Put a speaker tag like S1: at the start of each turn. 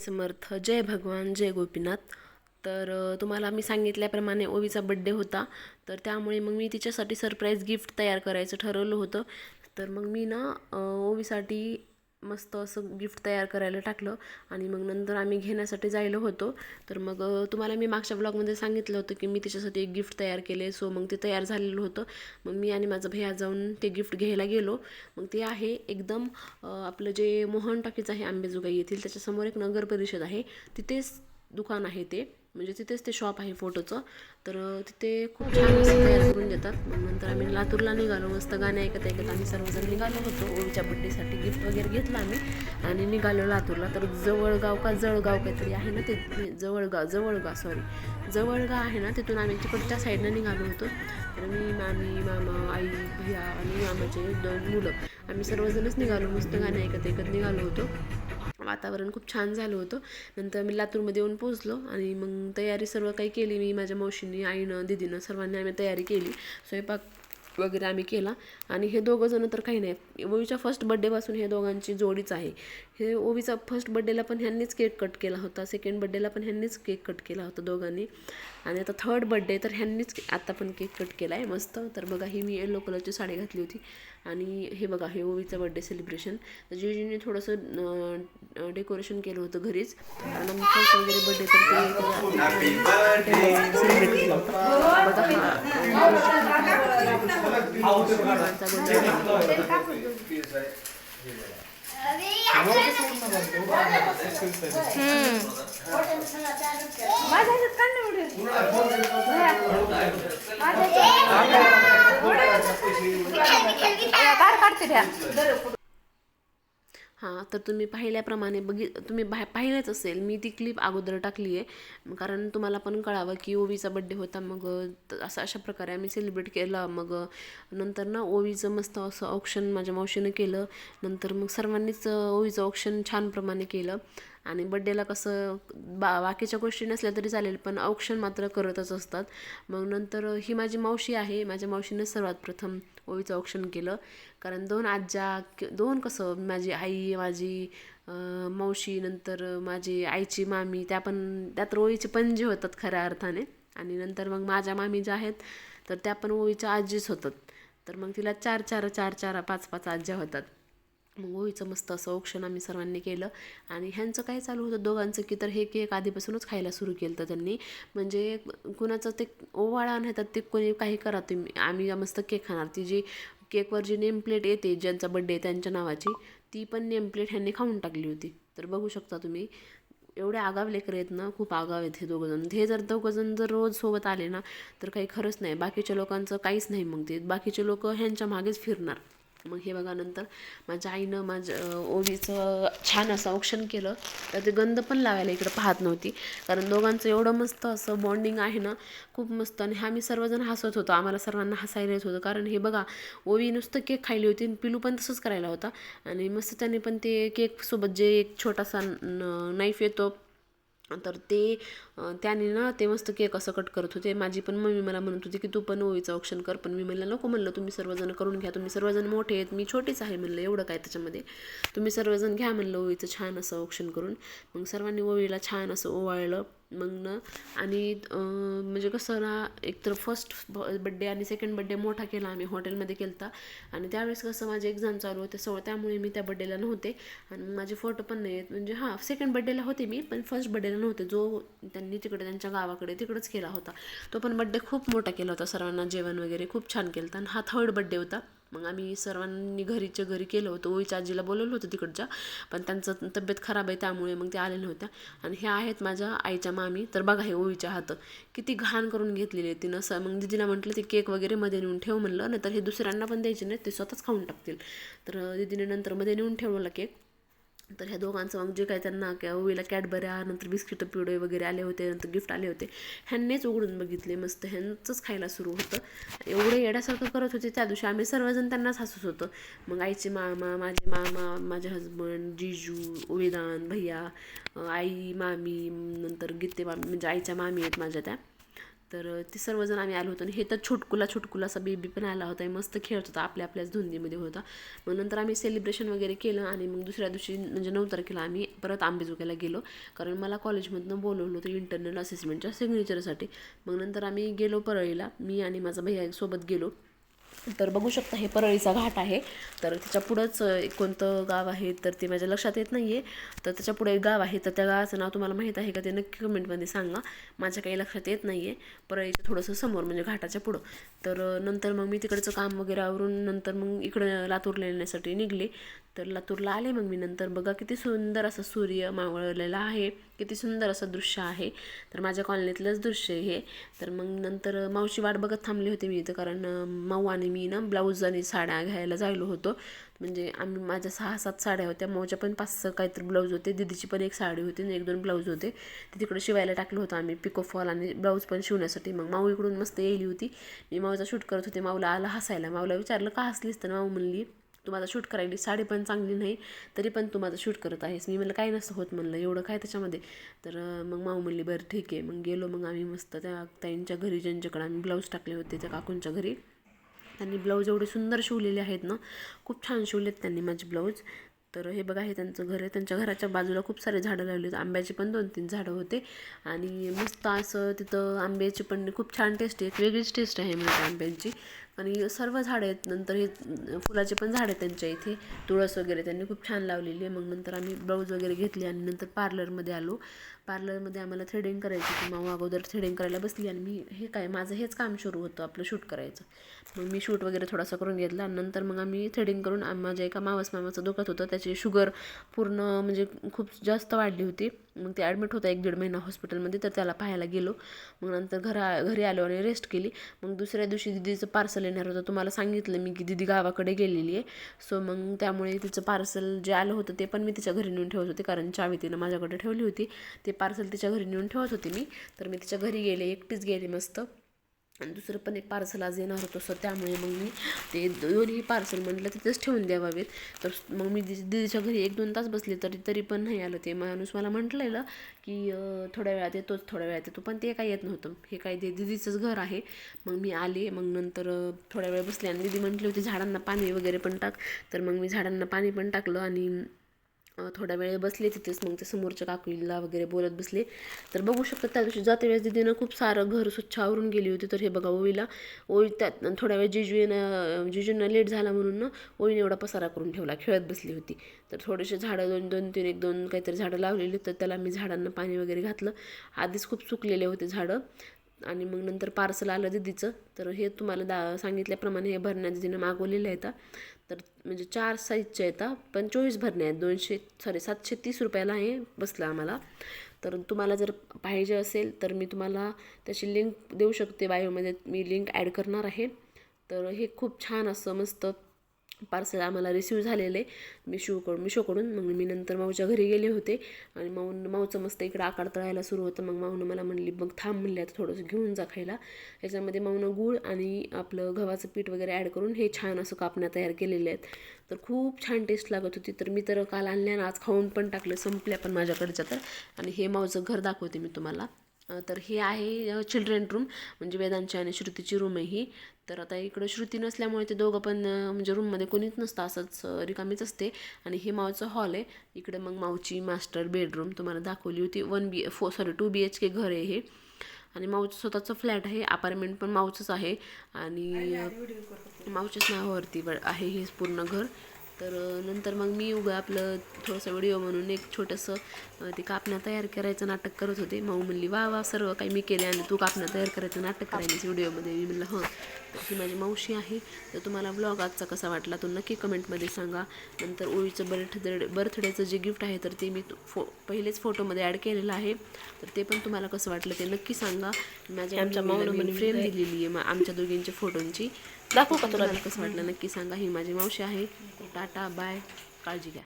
S1: समर्थ. जय भगवान जय गोपीनाथ. तर तुम्हाला मी सांगितल्याप्रमाणे ओवीचा बड्डे होता. तर त्यामुळे मग मी तिच्यासाठी सरप्राईज गिफ्ट तयार करायचं ठरवलं होतं. तर मग मी ना ओवीसाठी मस्त असं गिफ्ट तयार करायला टाकलं. आणि मग नंतर आम्ही घेण्यासाठी जायलो होतो. तर मग तुम्हाला मी मागच्या ब्लॉगमध्ये सांगितलं होतं की मी तिच्यासाठी एक गिफ्ट तयार केले. सो मग ते तयार झालेलं होतं. मग मी आणि माझं भैया जाऊन ते गिफ्ट घ्यायला गेलो. मग ते आहे एकदम आपलं जे मोहन टाकीचं आहे आंबेजोगाई येथील त्याच्यासमोर एक नगर परिषद आहे. तिथेच दुकान आहे ते. म्हणजे तिथेच ते शॉप आहे फोटोचं तर तिथे खूप छान असं तयार करून देतात. मग नंतर आम्ही लातूरला निघालो. मस्त गाणे ऐकत ऐकत आम्ही सर्वजण निघालो होतो. ओळीच्या बड्डेसाठी गिफ्ट वगैरे घेतलं आम्ही आणि निघालो लातूरला. तर जवळगाव का जळगाव काहीतरी आहे ना ते? जवळगाव जवळगाव सॉरी जवळगाव आहे ना तिथून आम्ही तिकडच्या साईडनं निघालो होतो. तर मी मामी मामा आई भैया आणि मामाचे दोन मुलं. आम्ही सर्वजणच निघालो. मस्त गाणे ऐकत ऐकत निघालो होतो. वातावरण खूप छान झालं होतं. नंतर मी लातूरमध्ये येऊन पोचलो आणि मग तयारी सर्व काही केली मी माझ्या मावशींनी आईनं दिदीनं सर्वांनी आम्ही तयारी केली. स्वयंपाक वगैरे आम्ही केला. आणि हे दोघं जण तर काही नाही. ओवीच्या फर्स्ट बड्डेपासून हे दोघांची जोडीच आहे. हे ओवीचा फर्स्ट बड्डेला पण ह्यांनीच केक कट केला होता. सेकंड बड्डेला पण ह्यांनीच केक कट केला होता दोघांनी. आणि आता थर्ड बड्डे तर ह्यांनीच आता पण केक कट केला आहे मस्त. तर बघा ही मी येलो कलरची साडी घातली होती. आणि हे बघा हे ओवीचं बड्डे सेलिब्रेशन तर जीजीने थोडंसं डेकोरेशन केलं होतं घरीच. फर्स्ट वगैरे बड्डे तर ते सेलिब्रेट केला होता बघा हां तर तुम्ही पाहिल्याप्रमाणे बघि तुम्ही बाहेर पाहिलंच असेल. मी ती क्लिप अगोदर टाकली आहे. कारण तुम्हाला पण कळावं की ओवीचा बड्डे होता मग त- असं अशा प्रकारे आम्ही सेलिब्रेट केला. मग नंतर ना ओवीचं मस्त असं ऑप्शन माझ्या मावशीनं केलं. नंतर मग सर्वांनीच ओवीचं ऑप्शन छान प्रमाणे केलं. आणि बड्डेला कसं बा बाकीच्या गोष्टी नसल्या तरी चालेल पण औक्षण मात्र करतच असतात. मग नंतर ही माझी मावशी आहे. माझ्या मावशीनं सर्वात प्रथम ओवीचं औक्षण केलं. कारण दोन आज्या कि- दोन कसं माझी आई माझी मावशी नंतर माझी आईची मामी त्या पण त्या तर पंजे पणजे होतात खऱ्या अर्थाने. आणि नंतर मग माझ्या मामी ज्या आहेत तर त्या पण ओळीच्या आजीच होतात. तर मग तिला चार चार चार चार पाच पाच आज्या होतात. मग ओळीचं मस्त असं औक्षण आम्ही सर्वांनी केलं. आणि ह्यांचं काय चालू होतं दोघांचं की तर हे केक आधीपासूनच खायला सुरू केलं तर त्यांनी. म्हणजे कुणाचं ते ओवाळा नाही तर ते कोणी काही करा तुम्ही. आम्ही मस्त केक खाणार. ती जी केकवर जी नेम प्लेट येते ज्यांचा बड्डे आहे त्यांच्या नावाची ती पण नेम प्लेट ह्यांनी खाऊन टाकली होती. तर बघू शकता तुम्ही. एवढे आगाव लेकर आहेत ना खूप आगाव आहेत हे दोघंजण. हे जर दोघंजण जर रोज सोबत आले ना तर काही खरंच नाही. बाकीच्या लोकांचं काहीच नाही मग ते. बाकीचे लोक ह्यांच्या मागेच फिरणार. मग हे बघा नंतर माझ्या आईनं माझ्या ओवीचं छान असं औक्षण केलं. तर ते गंध पण लावायला इकडं पाहत नव्हती. कारण दोघांचं एवढं मस्त असं बॉन्डिंग आहे ना खूप मस्त. आणि आम्ही सर्वजण हसत होतो. आम्हाला सर्वांना हसायला येत होतं. कारण हे बघा ओवी नुसतं केक खायली होती आणि पिलू पण तसंच करायला होता. आणि मस्त त्याने पण ते केकसोबत जे एक छोटासा नाईफ येतो तर ते त्याने ना ते मस्त केक असं कट करत होते. माझी पण मम्मी मला म्हणत होती की तू पण ओळीचं ऑप्शन कर. पण मी म्हणलं नको म्हणलं तुम्ही सर्वजण करून घ्या. तुम्ही सर्वजण मोठे आहेत. मी छोटीच आहे म्हणलं. एवढं काय त्याच्यामध्ये? तुम्ही सर्वजण घ्या म्हणलं ओळीचं छान असं ऑप्शन करून. मग सर्वांनी ओळीला छान असं ओवाळलं. मग ना आणि म्हणजे कसं ना एकतर फर्स्ट बड्डे आणि सेकंड बड्डे मोठा केला आम्ही हॉटेलमध्ये केलता. आणि त्यावेळेस कसं माझे एक्झाम चालू होते सो त्यामुळे मी त्या बड्डेला नव्हते. आणि माझे फोटो पण नाही आहेत म्हणजे हां सेकंड बड्डेला होते मी पण फर्स्ट बड्डेला नव्हते. जो त्यांनी तिकडे त्यांच्या गावाकडे तिकडंच केला होता. तो पण बड्डे खूप मोठा केला होता सर्वांना जेवण वगैरे खूप छान केलं आणि हा थर्ड बड्डे होता. मग आम्ही सर्वांनी घरीच्या घरी केलं होतं. ओळीच्या आजीला बोलवलं होतं तिकडच्या. पण त्यांचं तब्येत खराब आहे त्यामुळे मग ते आलेल्या होत्या. आणि ह्या आहेत माझ्या आईच्या मामी. तर बघा हे ओळीच्या हात किती घाण करून घेतलेली आहे तिनं स मग दिदीला म्हटलं ते केक वगैरे मध्ये नेऊन ठेव म्हणलं. नाही तर हे दुसऱ्यांना पण द्यायचे नाही ते स्वतःच खाऊन टाकतील. तर दिदीने नंतर मध्ये नेऊन ठेवला केक. तर ह्या दोघांचं मग जे काय त्यांना क्या ओवीला कॅडबऱ्या नंतर बिस्किटं पिवडे वगैरे आले होते नंतर गिफ्ट आले होते ह्यांनीच उघडून बघितले मस्त. ह्यांचंच खायला सुरू होतं. एवढं येड्यासारखं करत होते त्या दिवशी. आम्ही सर्वजण त्यांनाच हसत होतं. मग आईचे मामा माझे मामा माझे हजबंड जिजू ओवेदान भैया आई मामी नंतर गीते मामी म्हणजे आईच्या मामी आहेत माझ्या त्या. तर ते सर्वजण आम्ही आलो होतो आणि हे तर छोटकुला छोटकुला असा बेबी पण आला होता. मस्त खेळत होता आपल्या आपल्याच धुंदीमध्ये होता. मग नंतर आम्ही सेलिब्रेशन वगैरे केलं आणि मग दुसऱ्या दिवशी म्हणजे नऊ तारखेला आम्ही परत आंबेजोगाईला गेलो. कारण मला कॉलेजमधनं बोलवलं होतं इंटरनल असेसमेंटच्या सिग्नेचरसाठी मग नंतर आम्ही गेलो परळीला. मी आणि माझा भैया सोबत गेलो. तर बघू शकता हे परळीचा घाट आहे. तर त्याच्या पुढंच एक कोणतं गाव आहे तर ते माझ्या लक्षात येत नाही आहे तर त्याच्या पुढे एक गाव आहे तर त्या गावाचं नाव तुम्हाला माहीत आहे का ते नक्की कमेंटमध्ये सांगा. माझ्या काही लक्षात येत नाही आहे परळीच्या थोडंसं समोर म्हणजे घाटाच्या पुढं. तर नंतर मग मी तिकडचं काम वगैरे आवरून नंतर मग इकडं लातूरला येण्यासाठी निघले. तर लातूरला आले मग मी नंतर. बघा किती सुंदर असं सूर्य मावळलेला आहे. किती सुंदर असं दृश्य आहे. तर माझ्या कॉलनीतलंच दृश्य हे. तर मग नंतर मावशी वाट बघत थांबली होती मी इथं कारण माऊ आणि मी ना ब्लाऊज आणि साड्या घ्यायला जायलो होतो. म्हणजे आम्ही माझ्या सहा सात साड्या होत्या. माऊच्या पण पाच सहा काहीतरी ब्लाऊज होते. दिदीची पण एक साडी होती आणि एक दोन ब्लाऊज होते. ते तिकडे शिवायला टाकलं होतं आम्ही पिको फॉल आणि ब्लाऊज पण शिवण्यासाठी. मग माऊ इकडून मस्त येली होती. मी माऊचा शूट करत होते. माऊला आला हसायला. माऊला विचारलं का हसलीस तर? माऊ म्हणली तू माझा शूट करायली. साडी पण चांगली नाही तरी पण तू माझं शूट करत आहेस. मी म्हणलं काय नसतं होत म्हणलं एवढं काय त्याच्यामध्ये? तर मग माऊ म्हणली बरं ठीक आहे. मग गेलो. मग आम्ही मस्त त्या ताईंच्या घरी ज्यांच्याकडे आम्ही ब्लाऊज टाकले होते त्या काकूंच्या घरी. त्यांनी ब्लाऊज एवढे सुंदर शिवलेले आहेत ना खूप छान शिवलेत त्यांनी माझे ब्लाऊज. तर हे बघा हे त्यांचं घर आहे. त्यांच्या घराच्या बाजूला खूप सारे झाडं लावले आहेत. आंब्याची पण दोन तीन झाडं होते. आणि मस्त असं तिथं आंब्याची पण खूप छान टेस्ट आहे. एक वेगळीच टेस्ट आहे म्हणजे आंब्यांची. आणि सर्व झाडं आहेत. नंतर हे फुलाचे पण झाड आहेत त्यांच्या इथे. तुळस वगैरे त्यांनी खूप छान लावलेली आहे. मग नंतर आम्ही ब्लाऊज वगैरे घेतले आणि नंतर पार्लरमध्ये आलो. पार्लरमध्ये आम्हाला थ्रेडिंग करायची होती. माऊ अगोदर थ्रेडिंग करायला बसली आणि मी हे काय माझं हेच काम सुरू होतं आपलं शूट करायचं. मग मी शूट वगैरे थोडासा करून घेतला आणि नंतर मग आम्ही थ्रेडिंग करून माझ्या एका मावस मामाचं दुखत होतं. त्याची शुगर पूर्ण म्हणजे खूप जास्त वाढली होती. मग ते ॲडमिट होता एक दीड महिना हॉस्पिटलमध्ये तर त्याला पाहायला गेलो. मग नंतर घरा घरी आलो आणि रेस्ट केली. मग दुसऱ्या दिवशी दिदीचं पार्सल येणार होतं. तुम्हाला सांगितलं मी की दिदी गावाकडे गेलेली आहे. सो मग त्यामुळे तिचं पार्सल जे आलं होतं ते पण मी तिच्या घरी नेऊन ठेवत होते. कारण चावी तिनं माझ्याकडे ठेवली होती. ते पार्सल तिच्या घरी नेऊन ठेवत होते मी. तर मी तिच्या घरी गेले एकटीच गेले मस्त. आणि दुसरं पण एक पार्सल आज येणार होतं सर त्यामुळे मग मी ते दोन्ही पार्सल म्हटलं तिथेच ठेवून द्यावावेत. तर मग मी दि दिदीच्या घरी एक दोन तास बसले तरी तरी पण नाही आलं ते. माणूस मला म्हटलेलं की थोड्या वेळात येतोच थोड्या वेळात येतो पण ते काय येत नव्हतं. हे काय ते दिदीचंच घर आहे. मग मी आले मग नंतर थोड्या वेळ बसले आणि दिदी म्हटली होती झाडांना पाणी वगैरे पण टाक. तर मग मी झाडांना पाणी पण टाकलं आणि थोडा वेळ बसले तिथेच मग ते समोरच्या काकुलीला वगैरे बोलत बसले. तर बघू शकतात त्या दिवशी जाते वेळेस दिदीनं खूप सारं घर स्वच्छ आवरून गेली होती. तर हे बघा ओळीला ओळी त्यात थोड्या वेळ जिजू येणं जिजूंना लेट झाला म्हणून ना ओळीने एवढा पसारा करून ठेवला खेळत बसली होती. तर थोडेसे झाडं दोन दोन तीन एक दोन काहीतरी झाडं लावलेली तर त्याला मी झाडांना पाणी वगैरे घातलं. आधीच खूप सुकलेले होते झाडं. आणि मग नंतर पार्सल आलं दिदीचं. तर हे तुम्हाला दा सांगितल्याप्रमाणे हे भरण्या दिदीनं मागवलेलं आहे आता. तर म्हणजे चार साईजचे येतात पण चोवीस भरणे आहेत. दोनशे सॉरी सातशे तीस रुपयाला हे बसलं आम्हाला. तर तुम्हाला जर पाहिजे असेल तर मी तुम्हाला त्याची लिंक देऊ शकते बायोमध्ये मी लिंक ॲड करणार आहे. तर हे खूप छान असं मस्त पार्सल आम्हाला रिसीव झालेलं. आहे मिशोकडून मिशोकडून मग मी नंतर माऊच्या घरी गेले होते. आणि माऊ माऊचं मस्त इकडं आकार तळायला सुरू होतं. मग माऊनं मला म्हणली मग थांब म्हणले आता थोडंसं घेऊन जा खायला. याच्यामध्ये माऊनं गूळ आणि आपलं गव्हाचं पीठ वगैरे ॲड करून हे छान असं कापण्या तयार केलेले आहेत. तर खूप छान टेस्ट लागत होती. तर मी तर काल आणल्या आज खाऊन पण टाकलं संपल्या पण माझ्याकडच्या तर. आणि हे माऊचं घर दाखवते मी तुम्हाला. तर हे आहे चिल्ड्रन रूम म्हणजे वेदांची आणि श्रुतीची रूम आहे ही. तर आता इकडं श्रुती नसल्यामुळे ते दोघं पण म्हणजे रूममध्ये कोणीच नसतं असंच रिकामीच असते. आणि हे मावचं हॉल आहे. इकडे मग मावची मास्टर बेडरूम तुम्हाला दाखवली होती. वन बी फो sorry two B H K घर आहे हे. आणि माऊचं स्वतःचं फ्लॅट आहे. अपार्टमेंट पण माऊचंच आहे. आणि अं, माऊच्याच नावावरती आहे हे पूर्ण घर. तर नंतर मग मी उगा आपलं थोडंसं व्हिडिओ म्हणून एक छोटंसं ते कापण्या तयार करायचं नाटक करत होते. माऊ म्हणली वा वा सर्व काही मी केले आणि तू कापण्या तयार करायचं नाटक करायलीस व्हिडिओमध्ये मी म्हणलं हं. तर ही माझी मावशी आहे. तर तुम्हाला ब्लॉग आजचा कसा वाटला तो नक्की कमेंटमध्ये सांगा. नंतर ओळीचं बर्थडे बर्थडेचं जे गिफ्ट आहे तर ते मी तो- फो पहिलेच फोटोमध्ये ॲड केलेलं आहे. तर ते पण तुम्हाला कसं वाटलं ते नक्की सांगा. माझ्या आमच्या माऊनं फ्रेम दिलेली आहे मा- आमच्या दोघींच्या फोटोंची दाखवू का तुला कसं वाटलं नक्की सांगा. ही माझी मावशी आहे. Tata bye. काळजी घ्या.